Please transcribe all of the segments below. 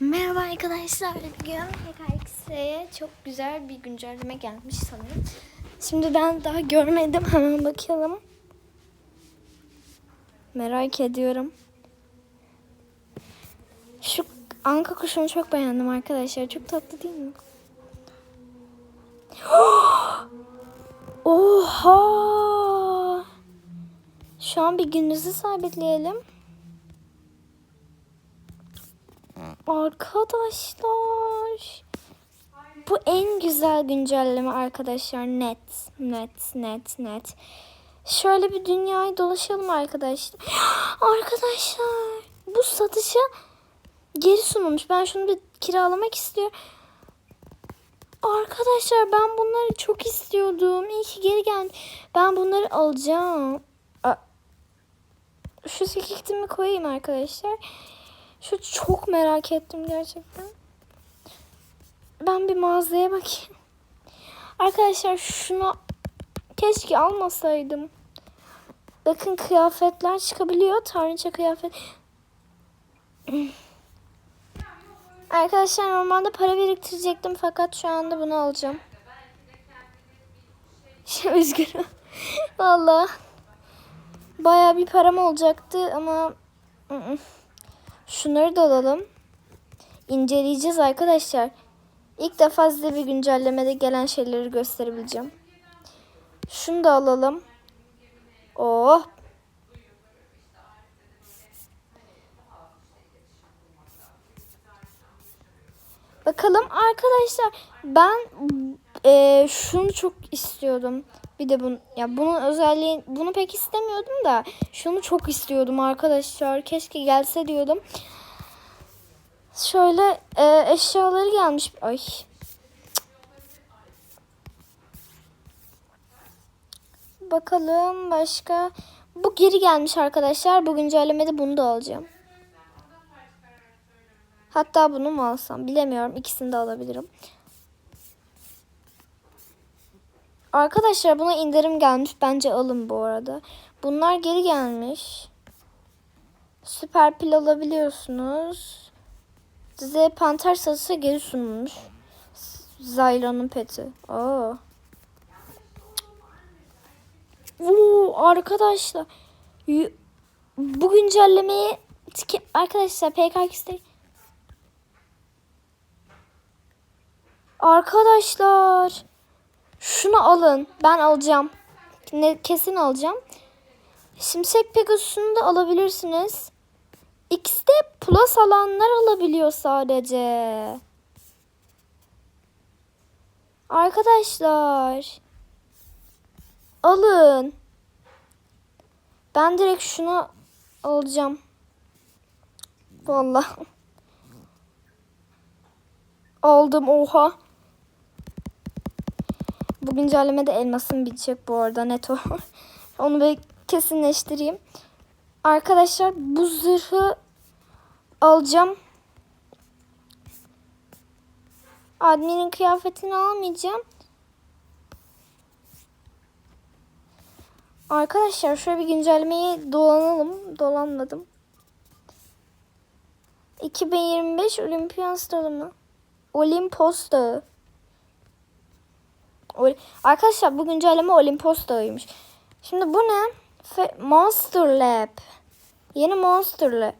Merhaba arkadaşlar. Bugün PKX'ye çok güzel bir güncelleme gelmiş sanırım. Şimdi ben daha görmedim. Hemen bakalım. Merak ediyorum. Şu anka kuşunu çok beğendim arkadaşlar. Çok tatlı değil mi? Oha! Şu an bir gününüzü sabitleyelim. Arkadaşlar. Bu en güzel güncelleme arkadaşlar. Net. Net. Net. Net. Şöyle bir dünyayı dolaşalım arkadaşlar. Arkadaşlar. Bu satışa geri sunulmuş. Ben şunu bir kiralamak istiyorum. Arkadaşlar ben bunları çok istiyordum. İyi ki geri geldi. Ben bunları alacağım. Şu sikikimi koyayım arkadaşlar. Şu çok merak ettim gerçekten. Ben bir mağazaya bakayım. Arkadaşlar şunu keşke almasaydım. Bakın kıyafetler çıkabiliyor. Tanrıça kıyafet. Arkadaşlar normalde para biriktirecektim fakat şu anda bunu alacağım. Üzgünüm. Valla. Baya bir param olacaktı ama. Şunları da alalım. İnceleyeceğiz arkadaşlar. İlk defa size bir güncellemede gelen şeyleri gösterebileceğim. Şunu da alalım. Oh. Bakalım arkadaşlar ben e, şunu çok istiyordum. Bir de bunu ya bunun özelliği bunu pek istemiyordum da şunu çok istiyordum arkadaşlar. Keşke gelse diyordum. Şöyle e, eşyaları gelmiş. Ay. Bakalım başka. Bu geri gelmiş arkadaşlar. Bu güncellemede bunu da alacağım. Hatta bunu mu alsam bilemiyorum. İkisini de alabilirim. Arkadaşlar buna indirim gelmiş. Bence alın bu arada. Bunlar geri gelmiş. Süper pil alabiliyorsunuz. Size panter satısı geri sunulmuş. Zylon'un peti. Oo. Oo, arkadaşlar. Bu güncellemeyi arkadaşlar PKX'de Arkadaşlar şunu alın. Ben alacağım. Ne, kesin alacağım. Şimşek Pegasus'unu da alabilirsiniz. X'de plus alanlar alabiliyor sadece. Arkadaşlar. Alın. Ben direkt şunu alacağım. Vallahi. Aldım oha. Bu güncellemede elmasım bitecek bu arada net o. Onu bir kesinleştireyim. Arkadaşlar bu zırhı alacağım. Admin'in kıyafetini almayacağım. Arkadaşlar şöyle bir güncellemeyi dolanalım. Dolanmadım. 2025 Olimpiyat Dağı mı? Olimpos Dağı. Arkadaşlar bu güncelleme Olimpos Dağı'ymış. Şimdi bu ne? Fe- Monster Lab. Yeni Monster Lab.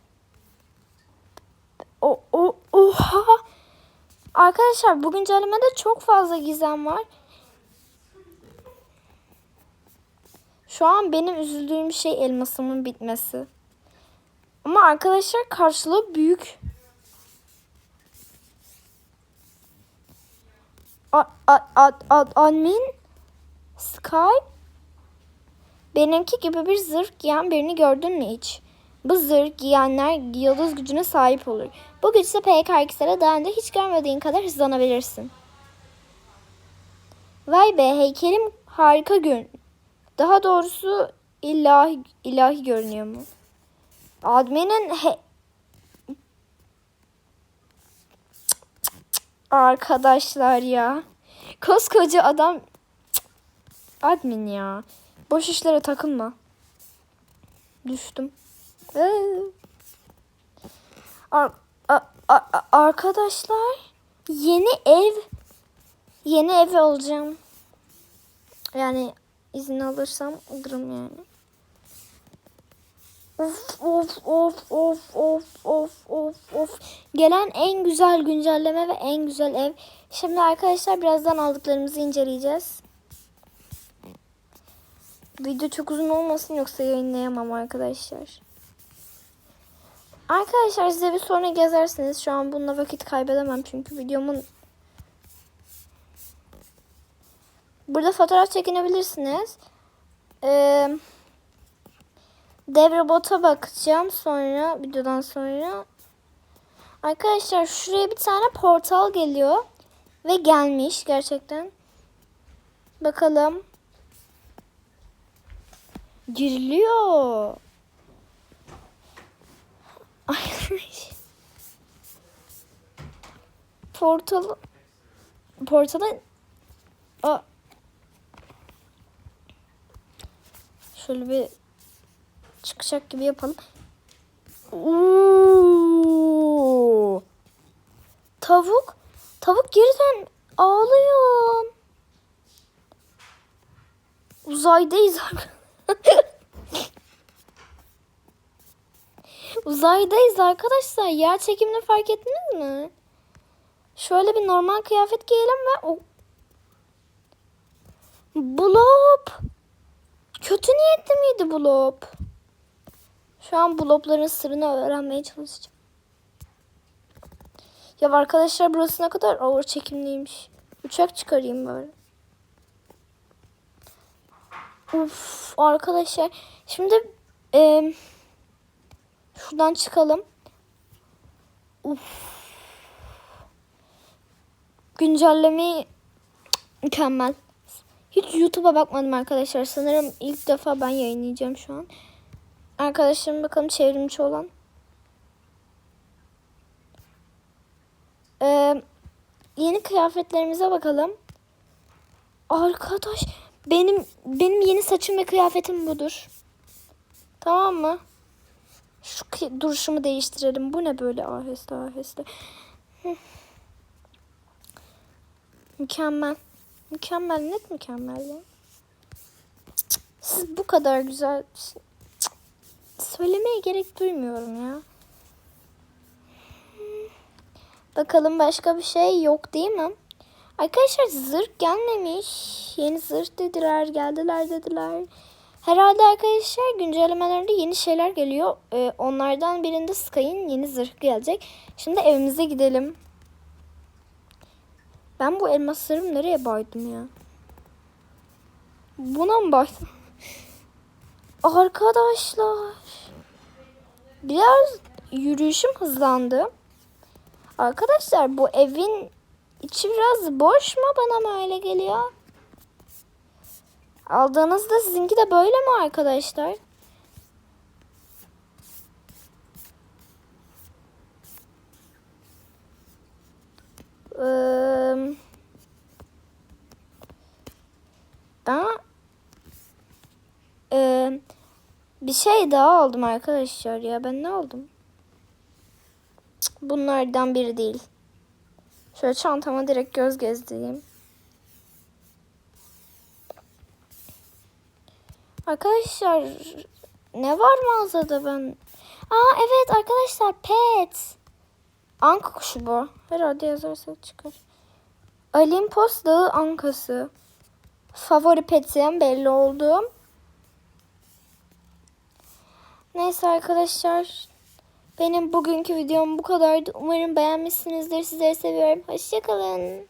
O, o, oha. Arkadaşlar bu güncellemede çok fazla gizem var. Şu an benim üzüldüğüm şey elmasımın bitmesi. Ama arkadaşlar karşılığı büyük. Admin Sky benimki gibi bir zırh giyen birini gördün mü hiç? Bu zırh giyenler yıldız gücüne sahip olur. Bu güçle PKX'lere daha önce hiç görmediğin kadar hızlanabilirsin. Vay be heykelim harika gün. Daha doğrusu ilahi, ilahi görünüyor mu? Admin'in he... Arkadaşlar ya. Koskoca adam admin ya. Boş işlere takılma. Düştüm. Ee. Ar- arkadaşlar yeni ev yeni ev alacağım. Yani izin alırsam alırım yani. Of of of of of of of of. Gelen en güzel güncelleme ve en güzel ev. Şimdi arkadaşlar birazdan aldıklarımızı inceleyeceğiz. Video çok uzun olmasın yoksa yayınlayamam arkadaşlar. Arkadaşlar size bir sonra gezersiniz. Şu an bununla vakit kaybedemem çünkü videomun Burada fotoğraf çekinebilirsiniz. Ee, dev robota bakacağım sonra videodan sonra. Arkadaşlar şuraya bir tane portal geliyor ve gelmiş gerçekten. Bakalım. Giriliyor. Portal portala Aa. Şöyle bir çıkacak gibi yapalım. Oo. Tavuk. Tavuk geriden ağlıyor. Uzaydayız. Uzaydayız arkadaşlar. Yer çekimini fark ettiniz mi? Şöyle bir normal kıyafet giyelim ve o Blob. Kötü niyetli miydi Blob? Şu an Blob'ların sırrını öğrenmeye çalışacağım. Ya arkadaşlar burası ne kadar ağır çekimliymiş. Uçak çıkarayım böyle. Uf arkadaşlar. Şimdi e, şuradan çıkalım. Uf. Güncellemeyi mükemmel. Hiç YouTube'a bakmadım arkadaşlar. Sanırım ilk defa ben yayınlayacağım şu an. Arkadaşlarım bakalım çevrimçi olan. Ee, yeni kıyafetlerimize bakalım. Arkadaş benim benim yeni saçım ve kıyafetim budur. Tamam mı? Şu duruşumu değiştirelim. Bu ne böyle aheste aheste. Mükemmel. Mükemmel net mükemmel ya. Siz bu kadar güzel söylemeye gerek duymuyorum ya. Bakalım başka bir şey yok değil mi? Arkadaşlar zırh gelmemiş. Yeni zırh dediler, geldiler dediler. Herhalde arkadaşlar güncellemelerde yeni şeyler geliyor. Ee, onlardan birinde Sky'in yeni zırh gelecek. Şimdi evimize gidelim. Ben bu elmaslarımı nereye baydım ya? Buna mı baydım? Arkadaşlar. Biraz yürüyüşüm hızlandı. Arkadaşlar bu evin içi biraz boş mu bana mı öyle geliyor? Aldığınızda sizinki de böyle mi arkadaşlar? Ee, ben ee, bir şey daha aldım arkadaşlar ya. Ben ne aldım? Bunlardan biri değil. Şöyle çantama direkt göz gezdireyim. Arkadaşlar ne var mağazada ben? Aa evet arkadaşlar pet. Anka kuşu bu. Herhalde yazarsak çıkar. Olimpos Dağı Ankası. Favori petim belli oldu. Neyse arkadaşlar. Benim bugünkü videom bu kadardı. Umarım beğenmişsinizdir. Sizleri seviyorum. Hoşçakalın.